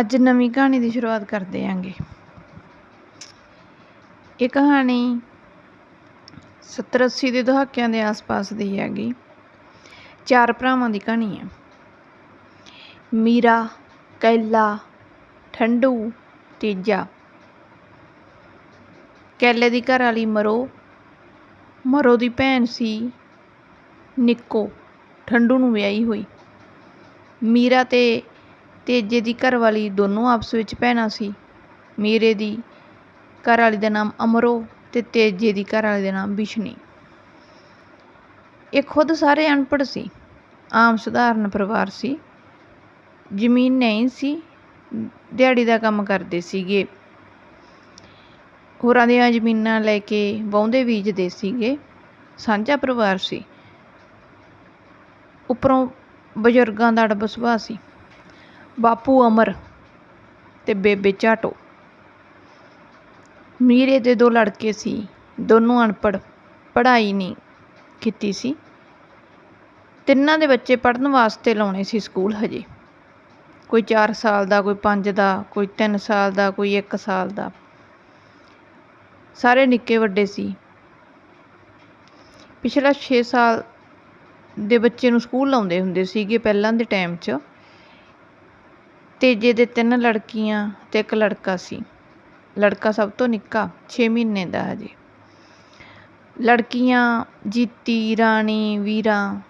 ਅੱਜ ਨਵੀਂ ਕਹਾਣੀ ਦੀ ਸ਼ੁਰੂਆਤ ਕਰਦੇ ਆਂਗੇ। ਇਹ ਕਹਾਣੀ 70 80 ਦੇ ਦਹਾਕਿਆਂ ਦੇ ਆਸ-ਪਾਸ ਦੀ ਹੈਗੀ। ਚਾਰ ਭਰਾਵਾਂ ਦੀ ਕਹਾਣੀ ਹੈ। ਮੀਰਾ, ਕੈਲਾ, ਠੰਡੂ, ਤੀਜਾ। ਕੈਲੇ ਦੀ ਘਰ ਵਾਲੀ ਮਰੋ। ਮਰੋ ਦੀ ਭੈਣ ਸੀ ਨਿੱਕੋ। ਠੰਡੂ ਨੂੰ ਵਿਆਹੀ ਹੋਈ। ਮੀਰਾ ਤੇ ਤੇਜੇ ਦੀ ਘਰਵਾਲੀ ਦੋਨੋਂ ਆਪਸ ਵਿੱਚ ਭੈਣਾਂ ਸੀ। ਮੀਰੇ ਦੀ ਘਰਵਾਲੀ ਦਾ ਨਾਮ ਅਮਰੋ ਤੇ ਤੇਜੇ ਦੀ ਘਰਵਾਲੀ ਦਾ ਨਾਮ ਬਿਸ਼ਨੀ। ਇਹ ਖੁਦ ਸਾਰੇ ਅਨਪੜ੍ਹ ਸੀ। ਆਮ ਸਧਾਰਨ ਪਰਿਵਾਰ ਸੀ। ਜ਼ਮੀਨ ਨਹੀਂ ਸੀ। ਦਿਹਾੜੀ ਦਾ ਕੰਮ ਕਰਦੇ ਸੀਗੇ। ਹੋਰਾਂ ਦੀਆਂ ਜ਼ਮੀਨਾਂ ਲੈ ਕੇ ਵਾਹੁੰਦੇ ਬੀਜਦੇ ਸੀਗੇ। ਸਾਂਝਾ ਪਰਿਵਾਰ ਸੀ। ਉੱਪਰੋਂ ਬਜ਼ੁਰਗਾਂ ਦਾ ਅੜਬ ਸੁਭਾਅ ਸੀ। ਬਾਪੂ ਅਮਰ ਤੇ ਬੇਬੇ ਝਾਟੋ। ਮੀਰੇ ਦੇ ਦੋ ਲੜਕੇ ਸੀ, ਦੋਨੋਂ ਅਨਪੜ੍ਹ, ਪੜ੍ਹਾਈ ਨਹੀਂ ਕੀਤੀ ਸੀ। ਤਿੰਨਾਂ ਦੇ ਬੱਚੇ ਪੜ੍ਹਨ ਵਾਸਤੇ ਲਾਉਣੇ ਸੀ ਸਕੂਲ ਹਜੇ। ਕੋਈ 4 ਸਾਲ ਦਾ, ਕੋਈ 5 ਦਾ, ਕੋਈ 3 ਸਾਲ ਦਾ, ਕੋਈ 1 ਸਾਲ ਦਾ। ਸਾਰੇ ਨਿੱਕੇ ਵੱਡੇ ਸੀ। ਪਿਛਲਾ 6 ਸਾਲ ਦੇ ਬੱਚੇ ਨੂੰ ਸਕੂਲ ਲਾਉਂਦੇ ਹੁੰਦੇ ਸੀਗੇ ਪਹਿਲਾਂ ਦੇ ਟਾਈਮ 'ਚ। ਤੇਜੇ ਦੇ ਤਿੰਨ ਲੜਕੀਆਂ ਤੇ ਇੱਕ ਲੜਕਾ ਸੀ। ਲੜਕਾ ਸਭ ਤੋਂ ਨਿੱਕਾ 6 ਮਹੀਨੇ ਦਾ ਹਜੇ। ਲੜਕੀਆਂ, ਜੀਤੀ, ਰਾਣੀ, ਵੀਰਾ,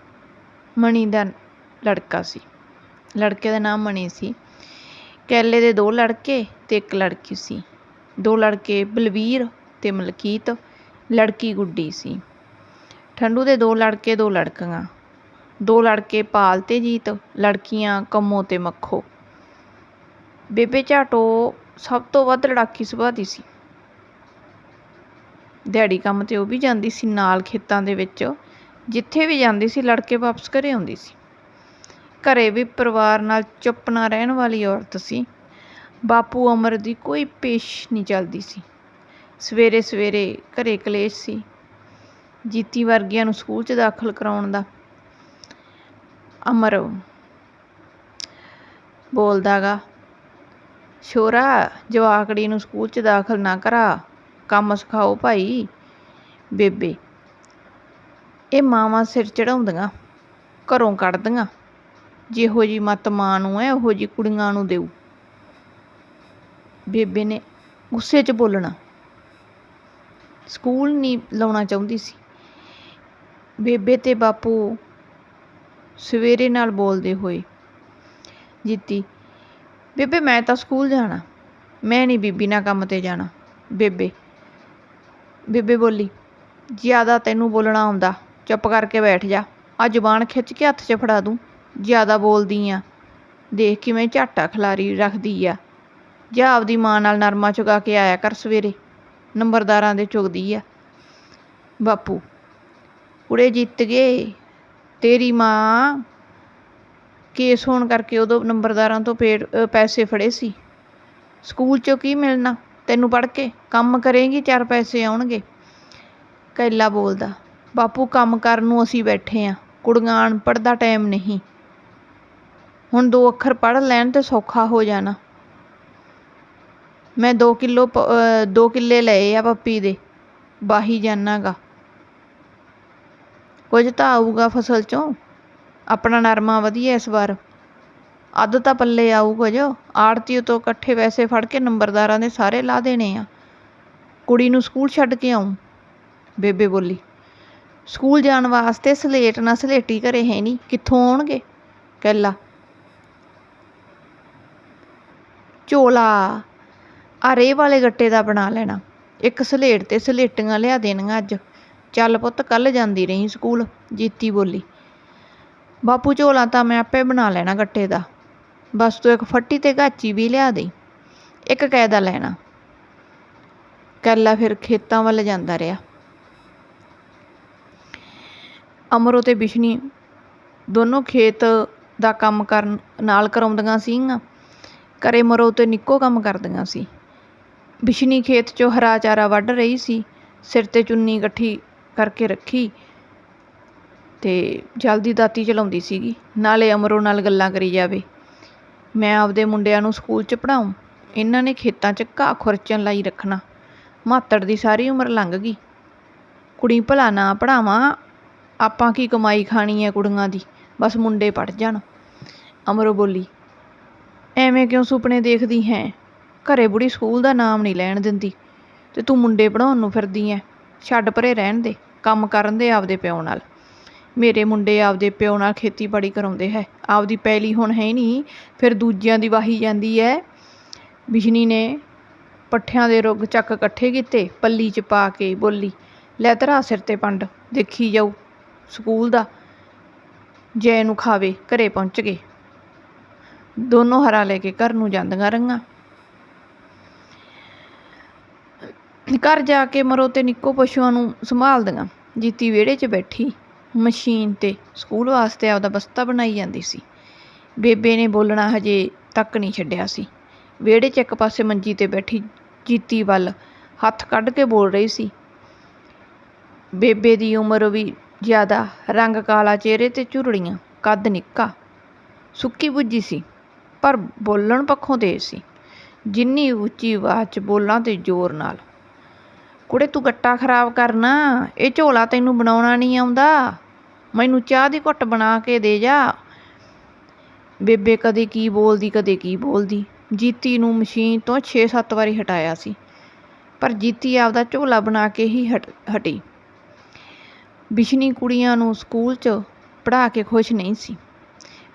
ਮਣੀ ਦਾ ਲੜਕਾ ਸੀ। ਲੜਕੇ ਦਾ ਨਾਮ ਮਣੀ ਸੀ। ਕੈਲੇ ਦੇ ਦੋ ਲੜਕੇ ਤੇ ਇੱਕ ਲੜਕੀ ਸੀ। ਦੋ ਲੜਕੇ ਬਲਵੀਰ ਤੇ ਮਲਕੀਤ, ਲੜਕੀ ਗੁੱਡੀ ਸੀ। ਠੰਡੂ ਦੇ ਦੋ ਲੜਕੇ, ਦੋ ਲੜਕੀਆਂ। ਦੋ ਲੜਕੇ ਪਾਲ ਤੇ ਜੀਤ, ਲੜਕੀਆਂ ਕੰਮੋ ਤੇ ਮੱਖੋ। ਬੇਬੇ ਝਾਟੋ ਸਭ ਤੋਂ ਵੱਧ ਲੜਾਕੀ ਸੁਭਾਅ ਦੀ ਸੀ। ਦਿਹਾੜੀ ਕੰਮ ਤੇ ਉਹ ਵੀ ਜਾਂਦੀ ਸੀ ਨਾਲ ਖੇਤਾਂ ਦੇ ਵਿੱਚ, ਜਿੱਥੇ ਵੀ ਜਾਂਦੀ ਸੀ ਲੜਕੇ ਵਾਪਸ ਘਰੇ ਆਉਂਦੀ ਸੀ। ਘਰੇ ਵੀ ਪਰਿਵਾਰ ਨਾਲ ਚੁੱਪ ਨਾ ਰਹਿਣ ਵਾਲੀ ਔਰਤ ਸੀ। ਬਾਪੂ ਅਮਰ ਦੀ ਕੋਈ ਪੇਸ਼ ਨਹੀਂ ਚੱਲਦੀ ਸੀ। ਸਵੇਰੇ ਸਵੇਰੇ ਘਰੇ ਕਲੇਸ਼ ਸੀ। ਜੀਤੀ ਵਰਗਿਆਂ ਨੂੰ ਸਕੂਲ 'ਚ ਦਾਖਲ ਕਰਾਉਣ ਦਾ ਅਮਰ ਬੋਲਦਾਗਾ। ਛੋਰਾ, ਜਵਾਕੜੀ ਨੂੰ ਸਕੂਲ 'ਚ ਦਾਖਲ ਨਾ ਕਰਾ। ਕੰਮ ਸਿਖਾਓ ਭਾਈ। ਬੇਬੇ, ਇਹ ਮਾਵਾਂ ਸਿਰ ਚੜਾਉਂਦੀਆਂ ਘਰੋਂ ਕੱਢਦੀਆਂ। ਜਿਹੋ ਜੀ ਮਤ ਮਾਂ ਨੂੰ ਹੈ, ਉਹੋ ਜੀ ਕੁੜੀਆਂ ਨੂੰ ਦੇਊ। ਬੇਬੇ ਨੇ ਗੁੱਸੇ 'ਚ ਬੋਲਣਾ। ਸਕੂਲ ਨਹੀਂ ਲਾਉਣਾ ਚਾਹੁੰਦੀ ਸੀ। ਬੇਬੇ ਤੇ ਬਾਪੂ ਸਵੇਰੇ ਨਾਲ ਬੋਲਦੇ ਹੋਏ, ਜਿੱਤੀ ਬੇਬੇ, ਮੈਂ ਤਾਂ ਸਕੂਲ ਜਾਣਾ। ਮੈਂ ਨਹੀਂ ਬੀਬੀ ਨਾਲ ਕੰਮ ਤੇ ਜਾਣਾ। ਬੇਬੇ ਬੇਬੇ ਬੋਲੀ, ਜ਼ਿਆਦਾ ਤੈਨੂੰ ਬੋਲਣਾ ਆਉਂਦਾ, ਚੁੱਪ ਕਰਕੇ ਬੈਠ ਜਾ। ਆ ਜ਼ੁਬਾਨ ਖਿੱਚ ਕੇ ਹੱਥ 'ਚ ਫੜਾ ਦੂੰ। ਜ਼ਿਆਦਾ ਬੋਲਦੀ ਆ। ਦੇਖ ਕਿਵੇਂ ਝਾਟਾ ਖਿਲਾਰੀ ਰੱਖਦੀ ਆ। ਜਾਂ ਆਪਦੀ ਮਾਂ ਨਾਲ ਨਰਮਾ ਚੁਗਾ ਕੇ ਆਇਆ ਕਰ ਸਵੇਰੇ। ਨੰਬਰਦਾਰਾਂ ਦੇ ਚੁਗਦੀ ਆ। ਬਾਪੂ, ਕੁੜੇ ਜਿੱਤ ਗਏ। ਤੇਰੀ ਮਾਂ ਕੇਸ ਹੋਣ ਕਰਕੇ ਉਦੋਂ ਨੰਬਰਦਾਰਾਂ ਤੋਂ ਪੇੜ ਪੈਸੇ ਫੜੇ ਸੀ। ਸਕੂਲ 'ਚੋਂ ਕੀ ਮਿਲਣਾ? ਤੈਨੂੰ ਪੜ੍ਹ ਕੇ? ਕੰਮ ਕਰੇਂਗੀ, ਚਾਰ ਪੈਸੇ ਆਉਣਗੇ। ਕੈਲਾ ਬੋਲਦਾ, ਬਾਪੂ, ਕੰਮ ਕਰਨ ਨੂੰ ਅਸੀਂ ਬੈਠੇ ਆ। ਕੁੜੀਆਂ ਅਨਪੜ੍ਹ ਦਾ ਟਾਈਮ ਨਹੀਂ। ਹੁਣ ਦੋ ਅੱਖਰ ਪੜ੍ਹ ਲੈਣ ਤੇ ਸੌਖਾ ਹੋ ਜਾਣਾ। ਮੈਂ 2 ਕਿਲੋ 2 ਕਿੱਲੇ ਲਏ ਆ ਪੱਪੀ ਦੇ। ਬਾਹੀ ਜਾਨਾਗਾ ਕੁਝ ਤਾਂ ਆਊਗਾ ਫਸਲ ਚੋਂ? ਆਪਣਾ ਨਰਮਾ ਵਧੀਆ ਇਸ ਵਾਰ। ਅੱਧ ਤਾਂ ਪੱਲੇ ਆਊ ਕੁਝ ਆੜਤੀ ਤੋਂ ਇਕੱਠੇ ਪੈਸੇ ਫੜ ਕੇ ਨੰਬਰਦਾਰਾਂ ਦੇ ਸਾਰੇ ਲਾ ਦੇਣੇ ਆ। ਕੁੜੀ ਨੂੰ ਸਕੂਲ ਛੱਡ ਕੇ ਆਉਂ ਬੇਬੇ ਬੋਲੀ, ਸਕੂਲ ਜਾਣ ਵਾਸਤੇ ਸਲੇਟ ਨਾ ਸਲੇਟੀ ਘਰੇ ਹੈ ਨਹੀਂ। ਕਿੱਥੋਂ ਆਉਣਗੇ? ਕਹਿਲਾ ਝੋਲਾ ਆ ਵਾਲੇ ਗੱਟੇ ਦਾ ਬਣਾ ਲੈਣਾ। ਇੱਕ ਸਲੇਟ ਤੇ ਸਲੇਟੀਆਂ ਲਿਆ ਦੇਣੀਆਂ ਅੱਜ। ਚੱਲ ਪੁੱਤ ਕੱਲ ਜਾਂਦੀ ਰਹੀ ਸਕੂਲ, ਜੀਤੀ ਬੋਲੀ। ਬਾਪੂ ਝੋਲਾ ਤਾਂ ਮੈਂ ਆਪੇ ਬਣਾ ਲੈਣਾ ਗੱਟੇ ਦਾ। ਬਸ ਤੂੰ ਇੱਕ ਫੱਟੀ ਤੇ ਗਾਚੀ ਵੀ ਲਿਆ ਦੇ। ਇੱਕ ਕਾਇਦਾ ਲੈਣਾ। ਕੱਲਾ ਫਿਰ ਖੇਤਾਂ ਵੱਲ ਜਾਂਦਾ ਰਿਹਾ। ਅਮਰੋ ਤੇ ਬਿਸ਼ਨੀ ਦੋਨੋਂ ਖੇਤ ਦਾ ਕੰਮ ਕਰਨ ਨਾਲ ਕਰਾਉਂਦੀਆਂ ਸੀਗੀਆਂ। ਘਰੇ ਮਰੋ ਤੇ ਨਿੱਕੋ ਕੰਮ ਕਰਦੀਆਂ ਸੀ। ਬਿਸ਼ਨੀ ਖੇਤ 'ਚੋਂ ਹਰਾ ਚਾਰਾ ਵੱਢ ਰਹੀ ਸੀ। ਸਿਰ ਤੇ ਚੁੰਨੀ ਇਕੱਠੀ ਕਰਕੇ ਰੱਖੀ। ਤੇ ਜਲਦੀ ਦਾਤੀ ਚਲਾਉਂਦੀ ਸੀਗੀ। ਨਾਲੇ ਅਮਰੋ ਨਾਲ ਗੱਲਾਂ ਕਰੀ ਜਾਵੇ। ਮੈਂ ਆਪਦੇ ਮੁੰਡਿਆਂ ਨੂੰ ਸਕੂਲ 'ਚ ਪੜ੍ਹਾਊਂ ਇਹਨਾਂ ਨੇ ਖੇਤਾਂ 'ਚ ਘਾਹ ਖੁਰਚਣ ਲਈ ਰੱਖਣਾ। ਮਾਤੜ ਦੀ ਸਾਰੀ ਉਮਰ ਲੰਘ ਗਈ। ਕੁੜੀ ਭਲਾ ਨਾ ਪੜ੍ਹਾਵਾਂ, ਆਪਾਂ ਕੀ ਕਮਾਈ ਖਾਣੀ ਹੈ ਕੁੜੀਆਂ ਦੀ, ਬਸ ਮੁੰਡੇ ਪੜ੍ਹ ਜਾਣ। ਅਮਰੋ ਬੋਲੀ, ਐਵੇਂ ਕਿਉਂ ਸੁਪਨੇ ਦੇਖਦੀ ਹੈ? ਘਰੇ ਬੁੜੀ ਸਕੂਲ ਦਾ ਨਾਮ ਨਹੀਂ ਲੈਣ ਦਿੰਦੀ। ਤੇ ਤੂੰ ਮੁੰਡੇ ਪੜਾਉਣ ਨੂੰ ਫਿਰਦੀ ਐ? ਛੱਡ ਪਰੇ ਰਹਿਣ ਦੇ, ਕੰਮ ਕਰਨ ਦੇ ਆਪਦੇ ਪਿਓ ਨਾਲ। ਮੇਰੇ ਮੁੰਡੇ ਆਪਦੇ ਪਿਓ ਨਾਲ ਖੇਤੀਬਾੜੀ ਕਰਾਉਂਦੇ ਹੈ। ਆਪਦੀ ਪੈਲੀ ਹੁਣ ਹੈ ਨਹੀਂ, ਫਿਰ ਦੂਜਿਆਂ ਦੀ ਵਾਹੀ ਜਾਂਦੀ ਹੈ। ਬਿਸ਼ਨੀ ਨੇ ਪੱਠਿਆਂ ਦੇ ਰੁੱਗ ਚੱਕ ਇਕੱਠੇ ਕੀਤੇ, ਪੱਲੀ 'ਚ ਪਾ ਕੇ ਬੋਲੀ, ਲੈ ਤਰਾ ਸਿਰ ਤੇ ਪੰਡ, ਦੇਖੀ ਜਾਊ ਸਕੂਲ ਦਾ, ਜੈ ਨੂੰ ਖਾਵੇ, ਘਰੇ ਪਹੁੰਚ ਗਏ। ਦੋਨੋਂ ਹਰਾ ਲੈ ਕੇ ਘਰ ਨੂੰ ਜਾਂਦੀਆਂ ਰੰਗਾਂ ਘਰ ਜਾ ਕੇ ਮਰੋ ਤੇ ਨਿੱਕੋ ਪਸ਼ੂਆਂ ਨੂੰ ਸੰਭਾਲਦੀਆਂ, ਜੀਤੀ ਵਿਹੜੇ 'ਚ ਬੈਠੀ। ਮਸ਼ੀਨ ਤੇ ਸਕੂਲ ਵਾਸਤੇ ਆਪਦਾ ਬਸਤਾ ਬਣਾਈ ਜਾਂਦੀ ਸੀ। ਬੇਬੇ ਨੇ ਬੋਲਣਾ ਹਜੇ ਤੱਕ ਨਹੀਂ ਛੱਡਿਆ ਸੀ। ਵਿਹੜੇ 'ਚ ਇੱਕ ਪਾਸੇ ਮੰਜੀ ਤੇ ਬੈਠੀ ਜੀਤੀ ਵੱਲ ਹੱਥ ਕੱਢ ਕੇ ਬੋਲ ਰਹੀ ਸੀ। ਬੇਬੇ ਦੀ ਉਮਰ ਵੀ ਜ਼ਿਆਦਾ, ਰੰਗ ਕਾਲਾ ਚਿਹਰੇ ਤੇ ਝੁਰੜੀਆਂ, ਕੱਦ ਨਿੱਕਾ। ਸੁੱਕੀ ਬੁੱਝੀ ਸੀ, ਪਰ ਬੋਲਣ ਪੱਖੋਂ ਤੇਜ਼ ਸੀ। ਜਿੰਨੀ ਉੱਚੀ ਆਵਾਜ਼ 'ਚ ਬੋਲਾਂ ਤੇ ਜ਼ੋਰ ਨਾਲ, ਕੁੜੇ ਤੂੰ ਗੱਟਾ ਖਰਾਬ ਕਰਨਾ, ਇਹ ਝੋਲਾ ਤੈਨੂੰ ਬਣਾਉਣਾ ਨਹੀਂ ਆਉਂਦਾ। ਮੈਨੂੰ ਚਾਹ ਦੀ ਘੁੱਟ ਬਣਾ ਕੇ ਦੇ ਜਾ। ਬੇਬੇ ਕਦੇ ਕੀ ਬੋਲਦੀ, ਕਦੇ ਕੀ ਬੋਲਦੀ। ਜੀਤੀ ਨੂੰ ਮਸ਼ੀਨ ਤੋਂ 6-7 ਵਾਰੀ ਹਟਾਇਆ ਸੀ, ਪਰ ਜੀਤੀ ਆਪਦਾ ਝੋਲਾ ਬਣਾ ਕੇ ਹੀ ਹਟ, ਹਟੀ। ਬਿਸ਼ਨੀ ਕੁੜੀਆਂ ਨੂੰ ਸਕੂਲ 'ਚ ਪੜ੍ਹਾ ਕੇ ਖੁਸ਼ ਨਹੀਂ ਸੀ।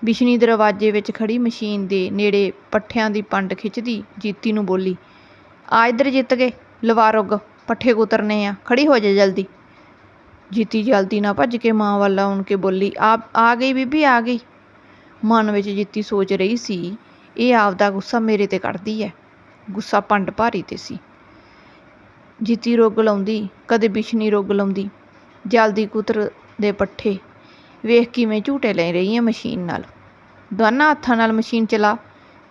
ਬਿਸ਼ਨੀ ਦਰਵਾਜ਼ੇ ਵਿੱਚ ਖੜੀ ਮਸ਼ੀਨ ਦੇ ਨੇੜੇ ਪੱਠਿਆਂ ਦੀ ਪੰਡ ਖਿੱਚਦੀ ਜੀਤੀ ਨੂੰ ਬੋਲੀ, ਆ ਇੱਧਰ ਜਿੱਤ ਗਏ, ਲਵਾ ਰੁੱਗ, ਪੱਠੇ ਕੁਤਰਨੇ ਆ ਖੜੀ ਹੋ ਜਾ ਜਲਦੀ। ਜੀਤੀ ਜਲਦੀ ਨਾ ਭੱਜ ਕੇ ਮਾਂ ਵੱਲ ਆਉਣ ਕੇ ਬੋਲੀ ਆ ਆ ਗਈ ਬੀਬੀ, ਆ ਗਈ। ਮਨ ਵਿੱਚ ਜੀਤੀ ਸੋਚ ਰਹੀ ਸੀ, ਇਹ ਆਪਦਾ ਗੁੱਸਾ ਮੇਰੇ ਤੇ ਕੱਢਦੀ ਹੈ ਗੁੱਸਾ ਪੰਡ ਭਾਰੀ ਤੇ ਸੀ। ਜੀਤੀ ਰੁੱਗ ਲਾਉਂਦੀ, ਕਦੇ ਬਿਸ਼ਨੀ ਰੁੱਗ ਲਾਉਂਦੀ। ਜਲਦੀ ਕੁਤਰ ਦੇ ਪੱਠੇ ਵੇਖ ਕਿਵੇਂ ਝੂਟੇ ਲੈ ਰਹੀ ਹੈ ਮਸ਼ੀਨ ਨਾਲ। ਦੋਨਾਂ ਹੱਥਾਂ ਨਾਲ ਮਸ਼ੀਨ ਚਲਾ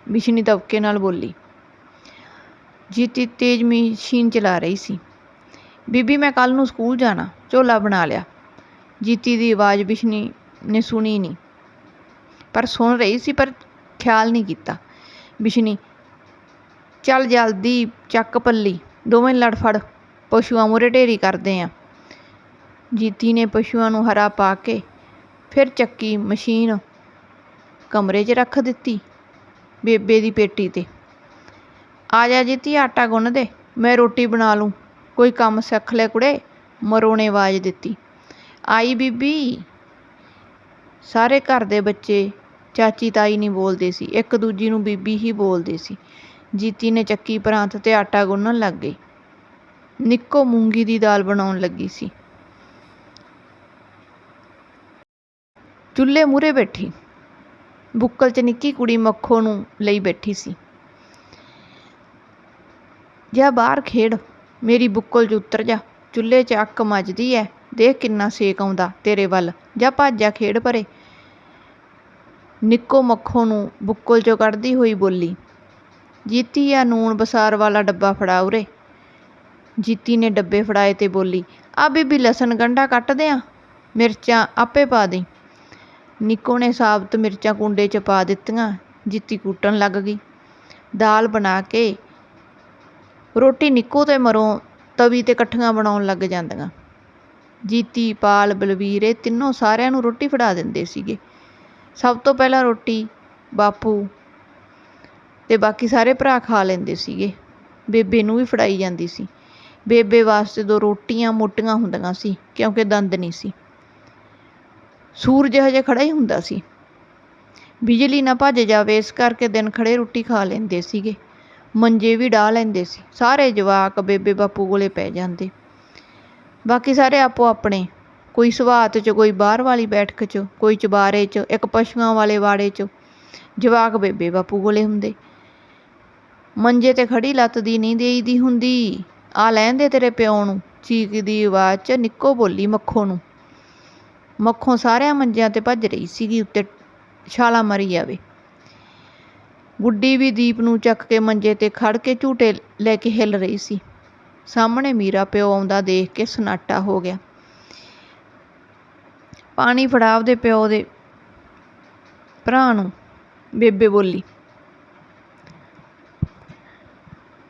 ਬਿਸ਼ਨੀ ਦਬਕੇ ਨਾਲ ਬੋਲੀ। ਜੀਤੀ ਤੇਜ਼ ਮਸ਼ੀਨ ਚਲਾ ਰਹੀ ਸੀ। ਬੀਬੀ, ਮੈਂ ਕੱਲ ਨੂੰ ਸਕੂਲ ਜਾਣਾ। ਝੋਲਾ ਬਣਾ ਲਿਆ। ਜੀਤੀ ਦੀ ਆਵਾਜ਼ ਬਿਸ਼ਨੀ ਨੇ ਸੁਣੀ ਨਹੀਂ। ਪਰ ਸੁਣ ਰਹੀ ਸੀ, ਪਰ ਖਿਆਲ ਨਹੀਂ ਕੀਤਾ। ਬਿਸ਼ਨੀ, ਚੱਲ ਜਲਦੀ ਚੱਕ ਪੱਲੀ। ਦੋਵੇਂ ਲੜ ਫੜ ਪਸ਼ੂਆਂ ਮੂਹਰੇ ਢੇਰੀ ਕਰਦੇ ਆ। ਜੀਤੀ ਨੇ ਪਸ਼ੂਆਂ ਨੂੰ ਹਰਾ ਪਾ ਕੇ ਫਿਰ ਚੱਕੀ ਮਸ਼ੀਨ ਕਮਰੇ 'ਚ ਰੱਖ ਦਿੱਤੀ ਬੇਬੇ ਦੀ ਪੇਟੀ ਤੇ। ਆ ਜਾ ਜੀਤੀ, ਆਟਾ ਗੁੰਨ ਦੇ, ਮੈਂ ਰੋਟੀ ਬਣਾ ਲੂੰ। ਕੋਈ ਕੰਮ ਸਿੱਖ ਲੈ ਕੁੜੇ, ਮਰੋ ਨੇ ਆਵਾਜ਼ ਦਿੱਤੀ। ਆਈ ਬੀਬੀ, ਸਾਰੇ ਘਰ ਦੇ ਬੱਚੇ ਚਾਚੀ ਤਾਈ ਨਹੀਂ ਬੋਲਦੇ ਸੀ, ਇੱਕ ਦੂਜੀ ਨੂੰ ਬੀਬੀ ਹੀ ਬੋਲਦੇ ਸੀ। ਜੀਤੀ ਨੇ ਚੱਕੀ ਪ੍ਰਾਂਤ ਤੇ ਆਟਾ ਗੁੰਨਣ ਲੱਗ ਗਈ। ਨਿੱਕੋ ਮੂੰਗੀ ਦੀ ਦਾਲ ਬਣਾਉਣ ਲੱਗੀ ਸੀ। ਚੁੱਲ੍ਹੇ ਮੂਹਰੇ ਬੈਠੀ। ਬੁੱਕਲ 'ਚ ਨਿੱਕੀ ਕੁੜੀ ਮੱਖੋ ਨੂੰ ਲਈ ਬੈਠੀ ਸੀ। ਜਾ ਬਾਹਰ ਖੇਡ। ਮੇਰੀ ਬੁੱਕਲ 'ਚ ਉਤਰ ਜਾ। ਚੁੱਲ੍ਹੇ 'ਚ ਅੱਕ ਮੱਜਦੀ ਐ। ਦੇਖ ਕਿੰਨਾ ਸੇਕ ਆਉਂਦਾ ਤੇਰੇ ਵੱਲ। ਜਾ ਭਾਜਾ ਖੇਡ ਪਰੇ। ਨਿੱਕੋ ਮੱਖੋ ਨੂੰ ਬੁੱਕਲ 'ਚੋਂ ਕੱਢਦੀ ਹੋਈ ਬੋਲੀ, ਜੀਤੀ ਆ ਨੂਣ ਬਸਾਰ ਵਾਲਾ ਡੱਬਾ ਫੜਾ ਉਰੇ। ਜੀਤੀ ਨੇ ਡੱਬੇ ਫੜਾਏ ਤੇ ਬੋਲੀ, ਆ ਬੀਬੀ ਲਸਣ ਗੰਢਾ ਕੱਟ ਦਿਆਂ। ਮਿਰਚਾਂ ਆਪੇ ਪਾ ਦੇ ਨਿੱਕੋ ਨੇ ਸਾਬਤ ਮਿਰਚਾਂ ਕੁੰਡੇ 'ਚ ਪਾ ਦਿੱਤੀਆਂ। ਜੀਤੀ ਕੁੱਟਣ ਲੱਗ ਗਈ। ਦਾਲ ਬਣਾ ਕੇ ਰੋਟੀ ਨਿੱਕੋ ਤੇ ਮਰੋਂ, ਤਵੀ ਤੇ ਇਕੱਠੀਆਂ ਬਣਾਉਣ ਲੱਗ ਜਾਂਦੀਆਂ। ਜੀਤੀ, ਪਾਲ, ਬਲਵੀਰ ਇਹ ਤਿੰਨੋਂ ਸਾਰਿਆਂ ਨੂੰ ਰੋਟੀ ਫੜਾ ਦਿੰਦੇ ਸੀਗੇ। ਸਭ ਤੋਂ ਪਹਿਲਾਂ ਰੋਟੀ, ਬਾਪੂ ਤੇ ਬਾਕੀ ਸਾਰੇ ਭਰਾ ਖਾ ਲੈਂਦੇ ਸੀਗੇ। ਬੇਬੇ ਨੂੰ ਵੀ ਫੜਾਈ ਜਾਂਦੀ ਸੀ। ਬੇਬੇ ਵਾਸਤੇ ਦੋ ਰੋਟੀਆਂ ਮੋਟੀਆਂ ਹੁੰਦੀਆਂ ਸੀ, ਕਿਉਂਕਿ ਦੰਦ ਨਹੀਂ ਸੀ। ਸੂਰਜ ਹਜੇ ਖੜਾ ਹੀ ਹੁੰਦਾ ਸੀ। ਬਿਜਲੀ ਨਾ ਭੱਜ ਜਾਵੇ, ਇਸ ਕਰਕੇ ਦਿਨ ਖੜੇ ਰੋਟੀ ਖਾ ਲੈਂਦੇ ਸੀਗੇ। ਮੰਜੇ ਵੀ ਡਾਹ ਲੈਂਦੇ ਸੀ। ਸਾਰੇ ਜਵਾਕ ਬੇਬੇ ਬਾਪੂ ਕੋਲੇ ਪੈ ਜਾਂਦੇ। ਬਾਕੀ ਸਾਰੇ ਆਪੋ ਆਪਣੇ। ਕੋਈ ਸਵਾਤ 'ਚ, ਕੋਈ ਬਾਹਰ ਵਾਲੀ ਬੈਠਕ 'ਚ, ਕੋਈ ਚਬਾਰੇ 'ਚ, ਇੱਕ ਪਸ਼ੂਆਂ ਵਾਲੇ ਵਾੜੇ 'ਚ, ਜਵਾਕ ਬੇਬੇ ਬਾਪੂ ਕੋਲੇ ਹੁੰਦੇ। ਮੰਜੇ ਤੇ ਖੜੀ ਲੱਤ ਦੀ ਨਹੀਂ ਦੇਈਦੀ ਹੁੰਦੀ, ਆ ਲੈਂਦੇ ਤੇਰੇ ਪਿਓ ਨੂੰ, ਚੀਕ ਦੀ ਆਵਾਜ਼ 'ਚ, ਨਿੱਕੋ ਬੋਲੀ ਮੱਖੋ ਨੂੰ। ਮੱਖੋਂ ਸਾਰਿਆਂ ਮੰਜਿਆਂ ਤੇ ਭੱਜ ਰਹੀ ਸੀਗੀ, ਉੱਤੇ ਛਾਲਾ ਮਾਰੀ ਜਾਵੇ। ਗੁੱਡੀ ਵੀ ਦੀਪ ਨੂੰ ਚੱਕ ਕੇ ਮੰਜੇ ਤੇ ਖੜ ਕੇ ਝੂਟੇ ਲੈ ਕੇ ਹਿੱਲ ਰਹੀ ਸੀ। ਸਾਹਮਣੇ ਮੀਰਾ ਪਿਓ ਆਉਂਦਾ ਦੇਖ ਕੇ ਸਨਾਟਾ ਹੋ ਗਿਆ। ਪਾਣੀ ਫੜਾਵ ਦੇ ਪਿਓ ਦੇ ਭਰਾ ਨੂੰ, ਬੇਬੇ ਬੋਲੀ।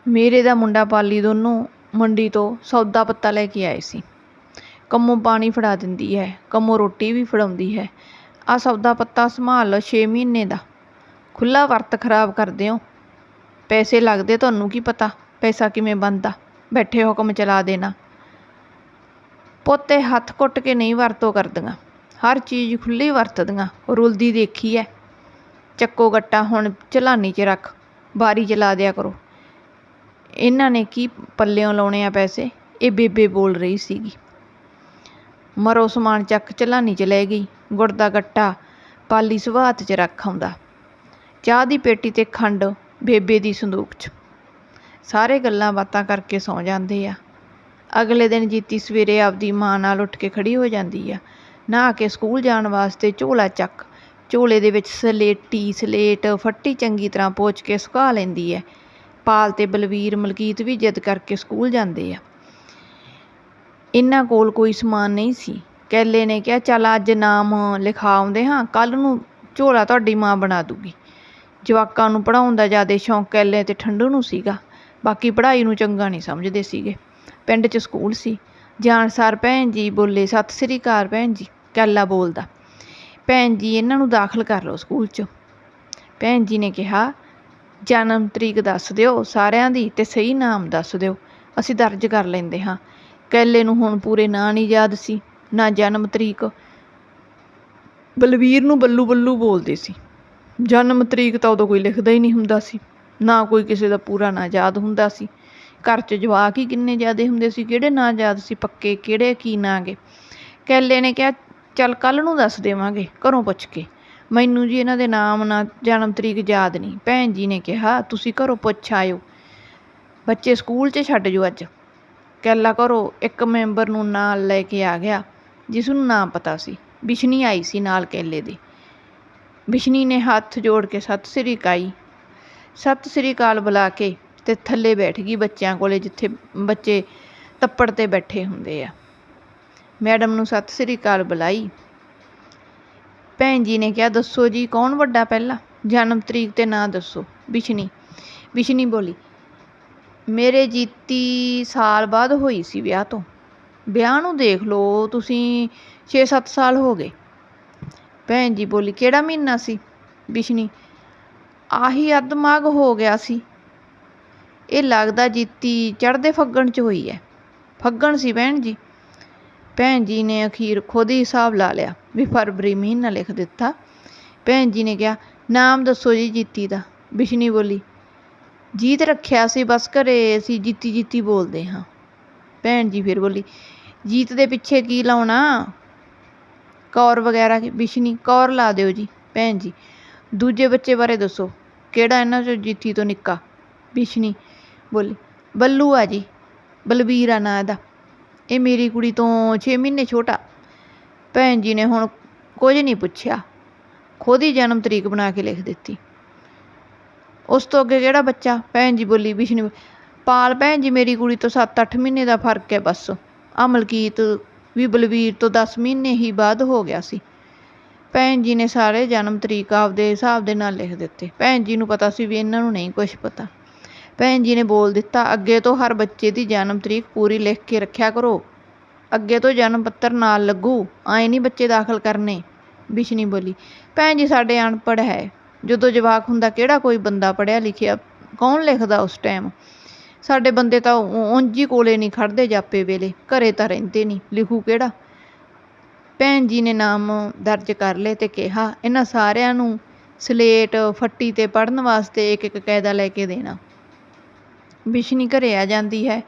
ਮੇਰੇ ਦਾ ਮੁੰਡਾ ਪਾਲੀ ਦੋਨੋਂ ਮੰਡੀ ਤੋਂ ਸੌਦਾ ਪੱਤਾ ਲੈ ਕੇ ਆਏ ਸੀ। ਕੰਮੋਂ ਪਾਣੀ ਫੜਾ ਦਿੰਦੀ ਹੈ, ਕੰਮੋਂ ਰੋਟੀ ਵੀ ਫੜਾਉਂਦੀ ਹੈ। ਆ ਸੌਦਾ ਪੱਤਾ ਸੰਭਾਲ ਲਓ 6 ਮਹੀਨੇ ਦਾ। ਖੁੱਲਾ ਵਰਤ ਖਰਾਬ ਕਰਦੇ ਹੋ। ਪੈਸੇ ਲੱਗਦੇ ਤੁਹਾਨੂੰ ਕੀ ਪਤਾ? ਪੈਸਾ ਕਿਵੇਂ ਬਣਦਾ? ਬੈਠੇ ਹੁਕਮ ਚਲਾ ਦੇਣਾ। ਪੋਤੇ ਹੱਥ ਕੁੱਟ ਕੇ ਨਹੀਂ ਵਰਤੋਂ ਕਰਦੀਆਂ। ਹਰ ਚੀਜ਼ ਖੁੱਲੀ ਵਰਤਦੀਆਂ। ਰੁਲਦੀ ਦੇਖੀ ਐ। ਚੱਕੋ ਗੱਟਾ, ਹੁਣ ਚਲਾਨੀ 'ਚ ਰੱਖ। ਬਾਰੀ ਚਲਾ ਦਿਆ ਕਰੋ। ਇਹਨਾਂ ਨੇ ਕੀ ਪੱਲਿਓਂ ਲਾਉਣੇ ਆ ਪੈਸੇ? ਇਹ ਬੇਬੇ ਬੋਲ ਰਹੀ ਸੀਗੀ। ਮਰੋ ਸਮਾਨ ਚੱਕ ਚਲਾਨੀ 'ਚ ਲੈ ਗਈ। ਗੁੜ ਦਾ ਗੱਟਾ, ਪਾਲੀ ਸੁਭਾਤ 'ਚ ਰੱਖ ਆਉਂਦਾ। ਚਾਹ ਦੀ ਪੇਟੀ ਤੇ ਖੰਡ ਬੇਬੇ ਦੀ ਸੰਦੂਕ 'ਚ। ਸਾਰੇ ਗੱਲਾਂ ਬਾਤਾਂ ਕਰਕੇ ਸੌਂ ਜਾਂਦੇ ਆ। ਅਗਲੇ ਦਿਨ ਜੀਤੀ ਸਵੇਰੇ ਆਪਦੀ ਮਾਂ ਨਾਲ ਉੱਠ ਕੇ ਖੜੀ ਹੋ ਜਾਂਦੀ ਆ। ਨਹਾ ਕੇ ਸਕੂਲ ਜਾਣ ਵਾਸਤੇ ਝੋਲਾ ਚੱਕ, ਝੋਲੇ ਦੇ ਵਿੱਚ ਸਲੇਟੀ, ਸਲੇਟ, ਫੱਟੀ ਚੰਗੀ ਤਰ੍ਹਾਂ ਪੋਚ ਕੇ ਸੁਕਾ ਲੈਂਦੀ ਹੈ ਪਾਲ ਤੇ ਬਲਵੀਰ, ਮਲਕੀਤ ਵੀ ਜਿੱਦ ਕਰਕੇ ਸਕੂਲ ਜਾਂਦੇ ਆ। ਇਹਨਾਂ ਕੋਲ ਕੋਈ ਸਮਾਨ ਨਹੀਂ ਸੀ। ਕੈਲੇ ਨੇ ਕਿਹਾ, ਚੱਲ ਅੱਜ ਨਾਮ ਲਿਖਾ ਆਉਂਦੇ ਹਾਂ ਕੱਲ ਨੂੰ ਝੋਲਾ ਤੁਹਾਡੀ ਮਾਂ ਬਣਾ ਦੂਗੀ। ਜਵਾਕਾਂ ਨੂੰ ਪੜ੍ਹਾਉਣ ਦਾ ਜ਼ਿਆਦਾ ਸ਼ੌਂਕ ਕੈਲੇ ਅਤੇ ਠੰਡੂ ਨੂੰ ਸੀਗਾ। ਬਾਕੀ ਪੜ੍ਹਾਈ ਨੂੰ ਚੰਗਾ ਨਹੀਂ ਸਮਝਦੇ ਸੀਗੇ। ਪਿੰਡ 'ਚ ਸਕੂਲ ਸੀ। ਜਾਣਸਾਰ ਭੈਣ ਜੀ, ਬੋਲੇ ਸਤਿ ਸ੍ਰੀ ਅਕਾਲ ਭੈਣ ਜੀ, ਕੈਲਾ ਬੋਲਦਾ। ਭੈਣ ਜੀ, ਇਹਨਾਂ ਨੂੰ ਦਾਖਲ ਕਰ ਲਓ ਸਕੂਲ 'ਚ। ਭੈਣ ਜੀ ਨੇ ਕਿਹਾ, ਜਨਮ ਤਰੀਕ ਦੱਸ ਦਿਓ ਸਾਰਿਆਂ ਦੀ ਤੇ ਸਹੀ ਨਾਮ ਦੱਸ ਦਿਓ। ਅਸੀਂ ਦਰਜ ਕਰ ਲੈਂਦੇ ਹਾਂ। ਕੈਲੇ ਨੂੰ ਹੁਣ ਪੂਰੇ ਨਾਂ ਨਹੀਂ ਯਾਦ ਸੀ, ਨਾ ਜਨਮ ਤਰੀਕ। ਬਲਵੀਰ ਨੂੰ ਬੱਲੂ ਬੱਲੂ ਬੋਲਦੇ ਸੀ। ਜਨਮ ਤਰੀਕ ਤਾਂ ਉਦੋਂ ਕੋਈ ਲਿਖਦਾ ਹੀ ਨਹੀਂ ਹੁੰਦਾ ਸੀ। ਨਾ ਕੋਈ ਕਿਸੇ ਦਾ ਪੂਰਾ ਨਾਂ ਯਾਦ ਹੁੰਦਾ ਸੀ। ਘਰ 'ਚ ਜਵਾਕ ਹੀ ਕਿੰਨੇ ਜ਼ਿਆਦੇ ਹੁੰਦੇ ਸੀ, ਕਿਹੜੇ ਨਾਂ ਯਾਦ ਸੀ ਪੱਕੇ, ਕਿਹੜੇ ਕੀ ਨਾਂ ਗੇ। ਕੈਲੇ ਨੇ ਕਿਹਾ, ਚੱਲ ਕੱਲ ਨੂੰ ਦੱਸ ਦੇਵਾਂਗੇ, ਘਰੋਂ ਪੁੱਛ ਕੇ। ਮੈਨੂੰ ਜੀ ਇਹਨਾਂ ਦੇ ਨਾਮ ਨਾ ਜਨਮ ਤਰੀਕ ਯਾਦ ਨਹੀਂ। ਭੈਣ ਜੀ ਨੇ ਕਿਹਾ, ਤੁਸੀਂ ਘਰੋਂ ਪੁੱਛ ਆਇਓ। ਬੱਚੇ ਸਕੂਲ 'ਚ ਛੱਡ ਜੋ ਅੱਜ। ਕੈਲਾ ਘਰੋਂ ਇੱਕ ਮੈਂਬਰ ਨੂੰ ਨਾਲ ਲੈ ਕੇ ਆ ਗਿਆ, ਜਿਸ ਨੂੰ ਨਾਮ ਪਤਾ ਸੀ। ਬਿਸ਼ਨੀ ਆਈ ਸੀ ਨਾਲ ਕੈਲੇ ਦੇ। ਬਿਸ਼ਨੀ ਨੇ ਹੱਥ ਜੋੜ ਕੇ ਸਤਿ ਸ੍ਰੀ ਅਕਾਈ ਸਤਿ ਸ੍ਰੀ ਅਕਾਲ ਬੁਲਾ ਕੇ ਤੇ ਥੱਲੇ ਬੈਠ ਗਈ ਬੱਚਿਆਂ ਕੋਲੇ ਜਿੱਥੇ ਬੱਚੇ ਤੱਪੜ ਤੇ ਬੈਠੇ ਹੁੰਦੇ ਆ। ਮੈਡਮ ਨੂੰ ਸਤਿ ਸ੍ਰੀ ਅਕਾਲ ਬੁਲਾਈ। ਭੈਣ ਜੀ ਨੇ ਕਿਹਾ, ਦੱਸੋ ਜੀ, ਕੌਣ ਵੱਡਾ ਪਹਿਲਾਂ? ਜਨਮ ਤਰੀਕ ਤੇ ਨਾਂ ਦੱਸੋ। ਬਿਸ਼ਨੀ ਬਿਸ਼ਨੀ ਬੋਲੀ, ਮੇਰੇ ਜੀਤੀ ਸਾਲ ਬਾਅਦ ਹੋਈ ਸੀ ਵਿਆਹ ਤੋਂ। ਵਿਆਹ ਨੂੰ ਦੇਖ ਲਓ, ਤੁਸੀਂ 6-7 ਸਾਲ ਹੋ ਗਏ। ਭੈਣ ਜੀ ਬੋਲੀ, ਕਿਹੜਾ ਮਹੀਨਾ ਸੀ? ਬਿਸ਼ਨੀ, ਆਹੀ ਅਦਮਾਗ ਹੋ ਗਿਆ ਸੀ। ਇਹ ਲੱਗਦਾ ਜੀਤੀ ਚੜ੍ਹਦੇ ਫੱਗਣ ਚ ਹੋਈ ਹੈ ਫੱਗਣ ਸੀ ਭੈਣ ਜੀ। ਭੈਣ ਜੀ ਨੇ ਅਖੀਰ ਖੁਦ ਹੀ ਹਿਸਾਬ ਲਾ ਲਿਆ, ਵੀ ਫਰਵਰੀ ਮਹੀਨਾ ਲਿਖ ਦਿੱਤਾ। ਭੈਣ ਜੀ ਨੇ ਕਿਹਾ, ਨਾਮ ਦੱਸੋ ਜੀ ਜੀਤੀ ਦਾ। ਬਿਸ਼ਨੀ ਬੋਲੀ, ਜੀਤ ਰੱਖਿਆ ਸੀ, ਬਸ ਘਰੇ ਅਸੀਂ ਜੀਤੀ ਜੀਤੀ ਬੋਲਦੇ ਹਾਂ। ਭੈਣ ਜੀ ਫਿਰ ਬੋਲੀ, ਜੀਤ ਦੇ ਪਿੱਛੇ ਕੀ ਲਾਉਣਾ? ਕੌਰ ਵਗੈਰਾ ਕੀ ਬਿਸ਼ਨੀ ਕੌਰ ਲਾ ਦਿਓ ਜੀ, ਭੈਣ ਜੀ। ਦੂਜੇ ਬੱਚੇ ਬਾਰੇ ਦੱਸੋ, ਕਿਹੜਾ ਇਹਨਾਂ ਚੋਂ ਜੀਤੀ ਤੋਂ ਨਿੱਕਾ? ਬਿਸ਼ਨੀ ਬੋਲੀ, ਬੱਲੂ ਆ ਜੀ, ਬਲਬੀਰ ਆ ਨਾਂ ਇਹਦਾ। ਇਹ ਮੇਰੀ ਕੁੜੀ ਤੋਂ 6 ਮਹੀਨੇ ਛੋਟਾ। ਭੈਣ ਜੀ ਨੇ ਹੁਣ ਕੁਝ ਨਹੀਂ ਪੁੱਛਿਆ। ਖੁਦ ਹੀ ਜਨਮ ਤਰੀਕ ਬਣਾ ਕੇ ਲਿਖ ਦਿੱਤੀ। ਉਸ ਤੋਂ ਅੱਗੇ ਕਿਹੜਾ ਬੱਚਾ? ਭੈਣ ਜੀ ਬੋਲੀ ਬਿਸ਼ਨੀ ਪਾਲ, ਭੈਣ ਜੀ, ਮੇਰੀ ਕੁੜੀ ਤੋਂ 7-8 ਮਹੀਨੇ ਦਾ ਫ਼ਰਕ ਹੈ ਬਸ। ਆ ਮਲਕੀਤ ਵੀ ਬਲਵੀਰ ਤੋਂ 10 ਮਹੀਨੇ ਹੀ ਬਾਅਦ ਹੋ ਗਿਆ ਸੀ। ਭੈਣ ਜੀ ਨੇ ਸਾਰੇ ਜਨਮ ਤਰੀਕ ਆਪਦੇ ਹਿਸਾਬ ਦੇ ਨਾਲ ਲਿਖ ਦਿੱਤੇ। ਭੈਣ ਜੀ ਨੂੰ ਪਤਾ ਸੀ ਵੀ ਇਹਨਾਂ ਨੂੰ ਨਹੀਂ ਕੁਝ ਪਤਾ। ਭੈਣ ਜੀ ਨੇ ਬੋਲ ਦਿੱਤਾ, ਅੱਗੇ ਤੋਂ ਹਰ ਬੱਚੇ ਦੀ ਜਨਮ ਤਰੀਕ ਪੂਰੀ ਲਿਖ ਕੇ ਰੱਖਿਆ ਕਰੋ। ਅੱਗੇ ਤੋਂ ਜਨਮ ਪੱਤਰ ਨਾਲ ਲੱਗੂ, ਆਏ ਨਹੀਂ ਬੱਚੇ ਦਾਖਲ ਕਰਨੇ। ਬਿਸ਼ਨੀ ਬੋਲੀ, ਭੈਣ ਜੀ ਸਾਡੇ ਅਨਪੜ੍ਹ ਹੈ। ਜਦੋਂ ਜਵਾਕ ਹੁੰਦਾ ਕਿਹੜਾ ਕੋਈ ਬੰਦਾ ਪੜ੍ਹਿਆ ਲਿਖਿਆ, ਕੌਣ ਲਿਖਦਾ ਉਸ ਟਾਈਮ ਸਾਡੇ ਬੰਦੇ ਤਾਂ ਉਂਝ ਹੀ ਕੋਲੇ ਨਹੀਂ ਖੜਦੇ ਜਾਪੇ ਵੇਲੇ, ਘਰੇ ਤਾਂ ਰਹਿੰਦੇ ਨਹੀਂ। ਲਿਖੂ ਕਿਹੜਾ? ਭੈਣ ਜੀ ਨੇ ਨਾਮ ਦਰਜ ਕਰ ਲਏ ਤੇ ਕਿਹਾ, ਇਹਨਾਂ ਸਾਰਿਆਂ ਨੂੰ ਸਲੇਟ ਫੱਟੀ ਤੇ ਪੜਨ ਵਾਸਤੇ ਇੱਕ ਇੱਕ ਕਾਇਦਾ ਲੈ ਕੇ ਦੇਣਾ। ਬਿਸ਼ਨੀ ਘਰੇ ਆ ਜਾਂਦੀ ਹੈ।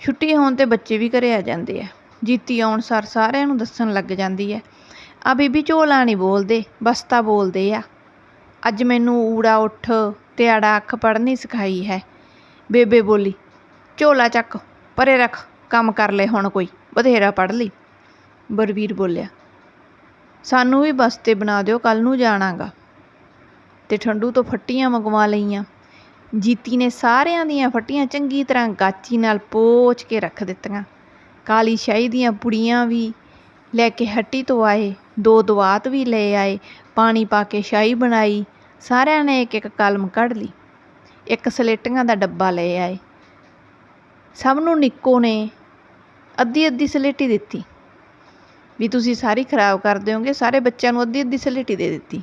ਛੁੱਟੀ ਹੋਣ ਤੇ ਬੱਚੇ ਵੀ ਘਰੇ ਆ ਜਾਂਦੇ ਆ। ਜੀਤੀ ਆਉਣ ਸਰ ਸਾਰਿਆਂ ਨੂੰ ਦੱਸਣ ਲੱਗ ਜਾਂਦੀ ਹੈ। ਆ ਬੀਬੀ ਝੋਲਾ ਨਹੀਂ ਬੋਲਦੇ, ਬਸਤਾ ਬੋਲਦੇ ਆ। ਅੱਜ ਮੈਨੂੰ ਊੜਾ ਉੱਠ ਤੇ ਆੜਾ ਅੱਖ ਪੜ੍ਹਨੀ ਸਿਖਾਈ ਹੈ। ਬੇਬੇ ਬੋਲੀ, ਝੋਲਾ ਚੱਕ, ਪਰੇ ਰੱਖ, ਕੰਮ ਕਰ ਲੈ ਹੁਣ ਕੋਈ, ਬਥੇਰਾ ਪੜ੍ਹ ਲਈ। ਬਰਵੀਰ ਬੋਲਿਆ, ਸਾਨੂੰ ਵੀ ਬਸਤੇ ਬਣਾ ਦਿਓ ਕੱਲ ਨੂੰ ਜਾਣਾਗਾ। ਤੇ ਠੰਡੂ ਤੋਂ ਫੱਟੀਆਂ ਮੰਗਵਾ ਲਈਆਂ। ਜੀਤੀ ਨੇ ਸਾਰਿਆਂ ਦੀਆਂ ਫੱਟੀਆਂ ਚੰਗੀ ਤਰ੍ਹਾਂ ਗਾਚੀ ਨਾਲ ਪੋਚ ਕੇ ਰੱਖ ਦਿੱਤੀਆਂ। ਕਾਲੀ ਸ਼ਾਹੀ ਦੀਆਂ ਪੁੜੀਆਂ ਵੀ ਲੈ ਕੇ ਹੱਟੀ ਤੋਂ ਆਏ, ਦੋ ਦਵਾਤ ਵੀ ਲੈ ਆਏ, ਪਾਣੀ ਪਾ ਕੇ ਸ਼ਾਹੀ ਬਣਾਈ, ਸਾਰਿਆਂ ਨੇ ਇੱਕ ਇੱਕ ਕਲਮ ਕੱਢ ਲਈ। ਇੱਕ ਸਲੇਟੀਆਂ ਦਾ ਡੱਬਾ ਲੈ ਆਏ। ਸਭ ਨੂੰ ਨਿੱਕੋ ਨੇ ਅੱਧੀ ਅੱਧੀ ਸਲੇਟੀ ਦਿੱਤੀ। ਵੀ ਤੁਸੀਂ ਸਾਰੀ ਖਰਾਬ ਕਰ ਦਿਓਗੇ, ਸਾਰੇ ਬੱਚਿਆਂ ਨੂੰ ਅੱਧੀ ਅੱਧੀ ਸਲੇਟੀ ਦੇ ਦਿੱਤੀ।